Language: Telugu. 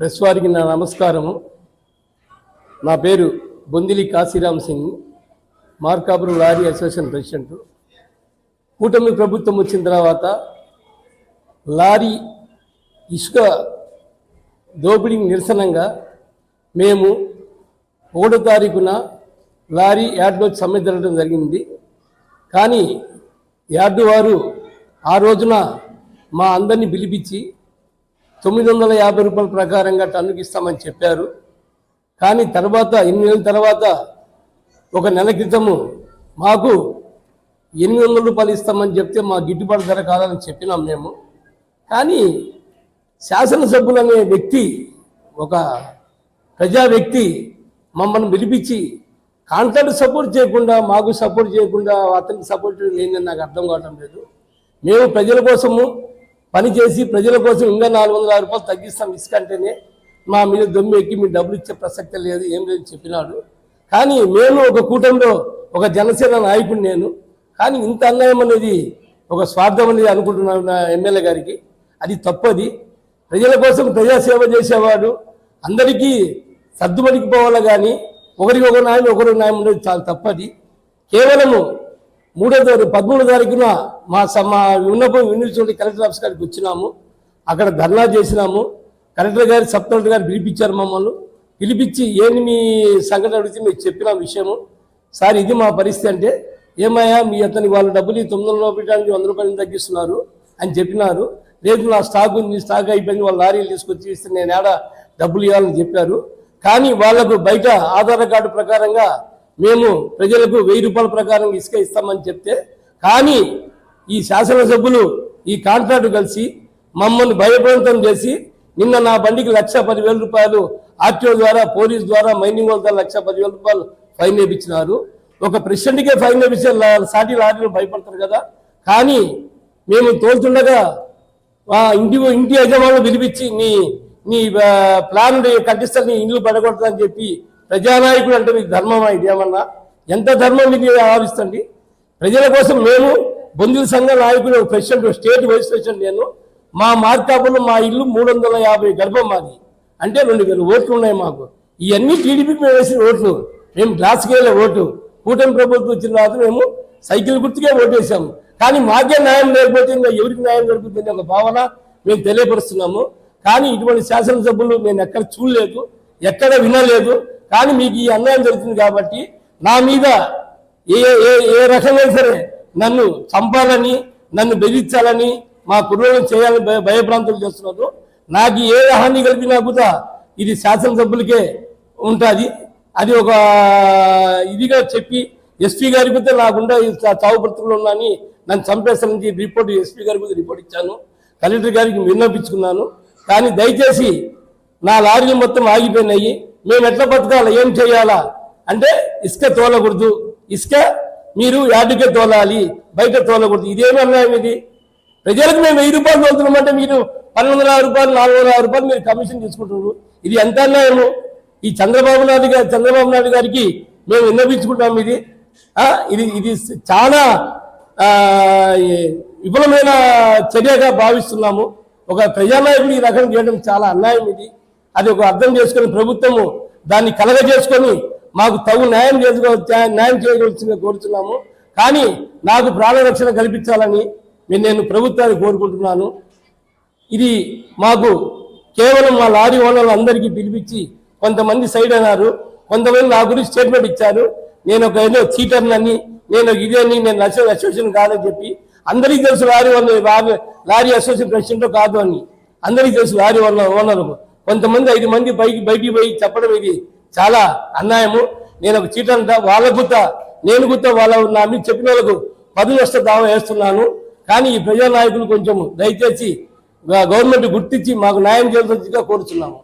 ప్రెస్ వారికి నా నమస్కారము. నా పేరు Bondili Kashiram Singh Markapuram lorry association president. కూటమి ప్రభుత్వం వచ్చిన తర్వాత లారీ ఇసుక దోపిడీకి నిరసనంగా మేము ఒకటో తారీఖున లారీ యార్డ్లో సమ్మె జరగడం జరిగింది. కానీ యార్డు వారు ఆ రోజున మా అందరినీ పిలిపించి తొమ్మిది వందల యాభై రూపాయల ప్రకారంగా టన్నుకి ఇస్తామని చెప్పారు. కానీ తర్వాత ఎనిమిది నెలల తర్వాత ఒక నెల క్రితము మాకు ఎనిమిది వందల రూపాయలు ఇస్తామని చెప్తే మా గిట్టుబాటు ధర కాదని చెప్పినాం మేము. కానీ శాసనసభ్యులు అనే వ్యక్తి ఒక ప్రజా వ్యక్తి మమ్మల్ని పిలిపించి కాంట్రాక్ట్ సపోర్ట్ చేయకుండా మాకు సపోర్ట్ చేయకుండా అతనికి సపోర్ట్ లేదని నాకు అర్థం కావటం లేదు. మేము ప్రజల కోసము పని చేసి ప్రజల కోసం ఇంకా నాలుగు వందల రూపాయలు తగ్గిస్తాం ఇసుకంటేనే మా మీద దొమ్మి ఎక్కి మీ డబ్బులు ఇచ్చే ప్రసక్తి లేదు ఏం లేదు చెప్పినాడు. కానీ మేము ఒక కూటమిలో ఒక జనసేన నాయకుడు నేను. కానీ ఇంత అన్యాయం అనేది ఒక స్వార్థం అనేది అనుకుంటున్నాను నా ఎమ్మెల్యే గారికి. అది తప్పది. ప్రజల కోసం ప్రజాసేవ చేసేవాడు అందరికీ సర్దుబడికి పోవాలి కానీ ఒకరికి ఒక న్యాయం ఒకరి నాయం ఉండేది చాలా తప్పది. కేవలము మూడో తారీఖు పదమూడో తారీఖున మా స- మా విన్నపం యూనివర్సిటీ కలెక్టర్ ఆఫీస్ గారికి వచ్చినాము. అక్కడ ధర్నా చేసినాము. కలెక్టర్ గారు సబ్ కలెక్టర్ గారు పిలిపించారు మమ్మల్ని. పిలిపించి ఏమి మీ సంఘటన అడిగితే మీకు చెప్పిన విషయము. సార్ ఇది మా పరిస్థితి అంటే ఏమయ్యా మీ అతనికి వాళ్ళ డబ్బులు తొమ్మిది వందల రూపాయలకి వంద రూపాయలు తగ్గిస్తున్నారు అని చెప్పినారు. లేదు నా స్టాక్ ఉంది స్టాక్ అయిపోయింది వాళ్ళ లారీలు తీసుకొచ్చి ఇస్తే నేను ఏడ డబ్బులు ఇవ్వాలని చెప్పారు. కానీ వాళ్ళకు బయట ఆధార్ కార్డు ప్రకారంగా మేము ప్రజలకు వెయ్యి రూపాయల ప్రకారం ఇసుక ఇస్తామని చెప్తే కానీ ఈ శాసనసభ్యులు ఈ కాంట్రాక్టు కలిసి మమ్మల్ని భయప్రాంతం చేసి నిన్న నా బండికి లక్ష పదివేల రూపాయలు ఆర్టీఓ ద్వారా పోలీస్ ద్వారా మైనింగ్ వాళ్ళ ద్వారా లక్ష పదివేల రూపాయలు ఫైన్ వేయించినారు ఒక ప్రెసిడెంట్కే ఫైన్ వేపించే సాటి లారీలు భయపడతారు కదా. కానీ మేము తోలుతుండగా ఇంటి ఇంటి యజమానులు పిలిపించి నీ నీ ప్లాన్ కట్టిస్తారు నీ ఇల్లు పడగొడతాదని చెప్పి ప్రజానాయకుడు అంటే మీకు ధర్మమా ఇది ఏమన్నా ఎంత ధర్మం మీకు ఆలోచిస్తండి ప్రజల కోసం మేము బొందుల సంఘ నాయకుడు ప్రెసిడెంట్ స్టేట్ వైస్ ప్రెసిడెంట్ నేను. మా మార్కాపులు మా ఇల్లు మూడు వందల యాభై గర్భం మాది. అంటే రెండు వేల ఓట్లు ఉన్నాయి మాకు. ఇవన్నీ టీడీపీకి మేము వేసిన ఓట్లు. మేము గ్లాస్కి ఓటు. కూటమి ప్రభుత్వం వచ్చిన తర్వాత మేము సైకిల్ గుర్తుకే ఓటేసాము కానీ మాకే న్యాయం లేకపోతే ఇంకా ఎవరికి న్యాయం జరుగుతుంది ఒక భావన మేము తెలియపరుస్తున్నాము. కానీ ఇటువంటి శాసనసభ్యులు నేను ఎక్కడ చూడలేదు ఎక్కడ వినలేదు. కానీ మీకు ఈ అన్యాయం జరుగుతుంది కాబట్టి నా మీద ఏ ఏ ఏ రకంగా సరే నన్ను చంపాలని నన్ను బెదిరించాలని మా కుర్రోళ్ళని చేయాలని భయ భయభ్రాంతులు చేస్తున్నారు. నాకు ఏ హాని కలిపినా కూడా ఇది శాసనసభ్యులకే ఉంటుంది. అది ఒక ఇదిగా చెప్పి ఎస్పీ గారి కూడా నాకుండా చావుపత్రులు చా- ఉన్నాని నన్ను చంపేస్తానని రిపోర్ట్ ఎస్పీ గారి కూడా రిపోర్ట్ ఇచ్చాను. కలెక్టర్ గారికి విన్నపించుకున్నాను కానీ దయచేసి నా లారీలు మొత్తం ఆగిపోయినాయి. మేము ఎట్లా బతకాలి? ఏం చేయాలా? అంటే ఇసుక తోలకూడదు. ఇసుక మీరు యార్డుకే తోలాలి బయట తోలకూడదు. ఇదేమి అన్యాయం ఇది? ప్రజలకు మేము వెయ్యి రూపాయలు తోలుతున్నామంటే మీరు పన్నెండు వందల రూపాయలు నాలుగు వందల రూపాయలు మీరు కమిషన్ తీసుకుంటున్నారు. ఇది ఎంత అన్యాయము? ఈ చంద్రబాబు నాయుడు గారు చంద్రబాబు నాయుడు గారికి మేము విన్నపించుకుంటాం ఇది. ఇది ఇది చాలా విఫలమైన చర్యగా భావిస్తున్నాము. ఒక ప్రజానాయకుడు ఈ రకం చేయడం చాలా అన్యాయం ఇది. అది ఒక అర్థం చేసుకుని ప్రభుత్వము దాన్ని కలగ చేసుకొని మాకు తగు న్యాయం చేసుకో న్యాయం చేయవలసిందిగా కోరుతున్నాము కానీ నాకు ప్రాణరక్షణ కల్పించాలని నేను ప్రభుత్వాన్ని కోరుకుంటున్నాను. ఇది మాకు కేవలం మా లారీ ఓనర్లు అందరికీ పిలిపించి కొంతమంది సైడ్ అన్నారు. కొంతమంది నా గురించి స్టేట్మెంట్ ఇచ్చారు. నేను ఒక ఏదో చీటర్నని నేను ఇదేని నేను అసో- అసోసియేషన్ కాదని చెప్పి అందరికీ తెలుసు lorry owner lorry- lorry association president కాదు అని. అందరికీ తెలుసు లారీ ఓనర్ ఓనర్. కొంతమంది ఐదు మంది పైకి బయటికి పోయి చెప్పడం ఇది చాలా అన్యాయము. నేను ఒక చీటంట వాళ్ళ గుత్త నేను గుత్త వాళ్ళ నా మీద చెప్పిన వాళ్ళకు పది నష్ట దావా వేస్తున్నాను. కానీ ఈ ప్రజా నాయకులు కొంచెం దయచేసి గవర్నమెంట్ గుర్తించి మాకు న్యాయం చేయాల్సిందిగా కోరుతున్నాము